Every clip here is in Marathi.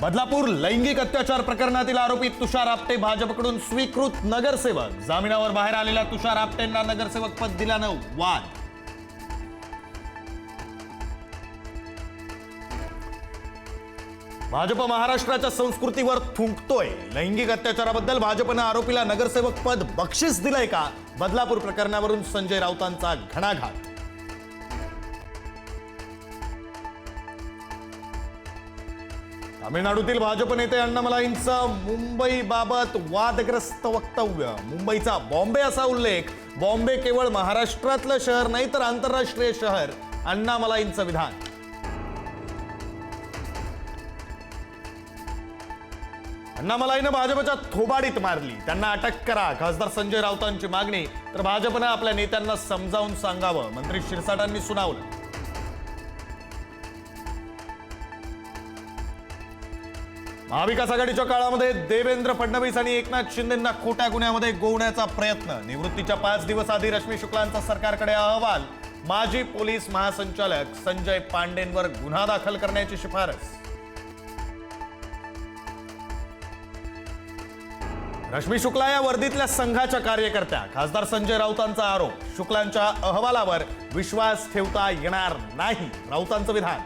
बदलापूर लैंगिक अत्याचार प्रकरणातील आरोपी तुषार आपटे भाजपकडून स्वीकृत नगरसेवक. जामिनावर बाहेर आलेल्या तुषार आपटेंना नगरसेवक पद दिल्यानं वाद. भाजप महाराष्ट्राच्या संस्कृतीवर थुंकतोय. लैंगिक अत्याचाराबद्दल भाजपनं आरोपीला नगरसेवक पद बक्षीस दिलंय का? बदलापूर प्रकरणावरून संजय राऊतांचा घणाघात. तामिळनाडूतील भाजप नेते अण्णामलाईंचं मुंबईबाबत वादग्रस्त वक्तव्य. मुंबईचा बॉम्बे असा उल्लेख. बॉम्बे केवळ महाराष्ट्रातलं शहर नाही तर आंतरराष्ट्रीय शहर. अण्णामलाईंचं विधान. अण्णामलाईनं भाजपच्या थोबाडीत मारली. त्यांना अटक करा. खासदार संजय राऊतांची मागणी. तर भाजपनं आपल्या नेत्यांना समजावून सांगावं. मंत्री शिरसाटांनी सुनावलं. महाविकास आघाडीच्या काळामध्ये देवेंद्र फडणवीस आणि एकनाथ शिंदेंना खोट्या गुन्ह्यामध्ये गोवण्याचा प्रयत्न. निवृत्तीच्या पाच दिवस आधी रश्मी शुक्लांचा सरकारकडे अहवाल. माजी पोलीस महासंचालक संजय पांडेंवर गुन्हा दाखल करण्याची शिफारस. रश्मी शुक्ला या वर्दीतल्या संघाच्या कार्यकर्त्या. खासदार संजय राऊतांचा आरोप. शुक्लांच्या अहवालावर विश्वास ठेवता येणार नाही. राऊतांचं विधान.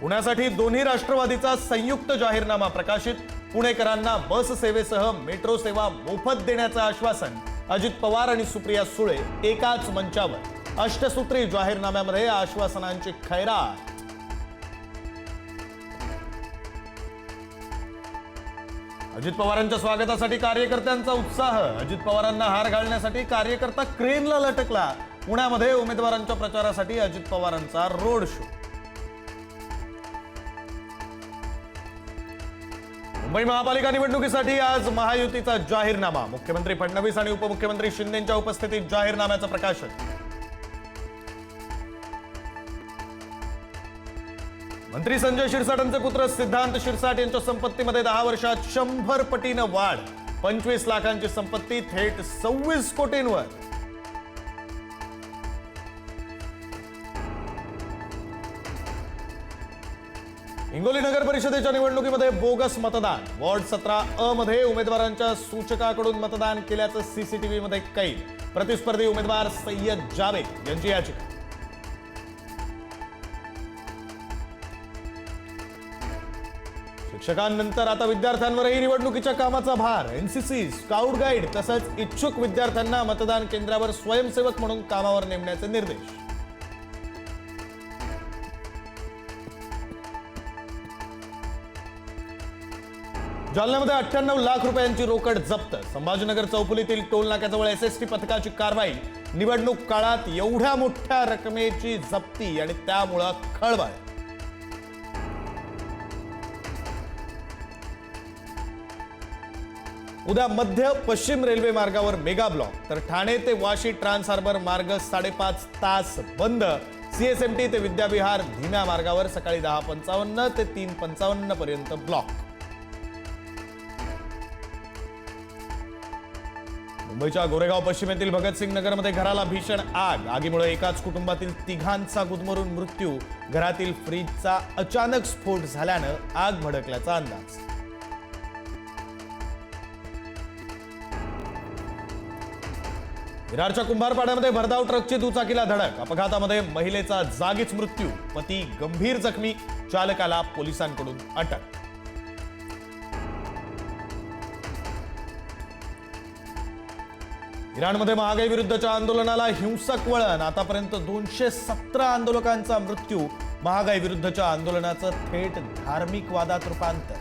पुण्यासाठी दोन्ही राष्ट्रवादीचा संयुक्त जाहीरनामा प्रकाशित. पुणेकरांना बस सेवेसह मेट्रो सेवा मोफत देण्याचं आश्वासन. अजित पवार आणि सुप्रिया सुळे एकाच मंचावर. अष्टसूत्री जाहीरनाम्यामध्ये आश्वासनांची खैरात. अजित पवारांच्या स्वागतासाठी कार्यकर्त्यांचा उत्साह. अजित पवारांना हार घालण्यासाठी कार्यकर्ता क्रेनला लटकला. पुण्यामध्ये उमेदवारांच्या प्रचारासाठी अजित पवारांचा रोड शो. मुंबई महापालिका निवडणुकीसाठी आज महायुतीचा जाहीरनामा. मुख्यमंत्री फडणवीस आणि उपमुख्यमंत्री शिंदेच्या उपस्थितीत जाहीरनाम्याचं प्रकाशन. मंत्री संजय शिरसाटांचे पुत्र सिद्धांत शिरसाट यांच्या संपत्तीमध्ये दहा वर्षात शंभर पटीनं वाढ पंचवीस लाखांची संपत्ती थेट सव्वीस कोटींवर. हिंगोली नगर परिषदेच्या निवडणुकीमध्ये बोगस मतदान. वॉर्ड सतरा अ मध्ये उमेदवारांच्या सूचकाकडून मतदान केल्याचं सीसीटीव्ही मध्ये कैद. प्रतिस्पर्धी उमेदवार सय्यद जावेद यांची याचिका. शिक्षकांनंतर आता विद्यार्थ्यांवरही निवडणुकीच्या कामाचा भार. एनसीसी स्काउट गाईड तसंच इच्छुक विद्यार्थ्यांना मतदान केंद्रावर स्वयंसेवक म्हणून कामावर नेमण्याचे निर्देश. जालन्यामध्ये अठ्ठ्याण्णव लाख रुपयांची रोकड जप्त. संभाजीनगर चौफुलीतील टोल नाक्याजवळ एस एस टी पथकाची कारवाई. निवडणूक काळात एवढ्या मोठ्या रकमेची जप्ती आणि त्यामुळं खळबळ. उद्या मध्य पश्चिम रेल्वे मार्गावर मेगा ब्लॉक. तर ठाणे ते वाशी ट्रान्स हार्बर मार्ग साडेपाच तास बंद. सीएसएमटी ते विद्याविहार धीम्या मार्गावर सकाळी दहा पंचावन्न ते तीन पंचावन्न पर्यंत ब्लॉक. मुंबईच्या गोरेगाव पश्चिमेतील भगतसिंग नगरमध्ये घराला भीषण आग. आगीमुळे एकाच कुटुंबातील तिघांचा गुदमरून मृत्यू. घरातील फ्रीजचा अचानक स्फोट झाल्यानं आग भडकल्याचा अंदाज. विरारच्या कुंभारपाड्यामध्ये भरधाव ट्रकची दुचाकीला धडक. अपघातामध्ये महिलेचा जागीच मृत्यू. पती गंभीर जखमी. चालकाला पोलिसांकडून अटक. इराणमध्ये महागाई विरुद्धच्या आंदोलनाला हिंसक वळण. आतापर्यंत दोनशे सतरा आंदोलकांचा मृत्यू. महागाई विरुद्धच्या आंदोलनाचं थेट धार्मिक वादात रूपांतर.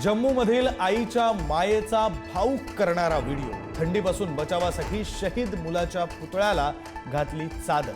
जम्मूमधील आईच्या मायेचा भाऊक करणारा व्हिडिओ. थंडीपासून बचावासाठी शहीद मुलाच्या पुतळ्याला घातली चादर.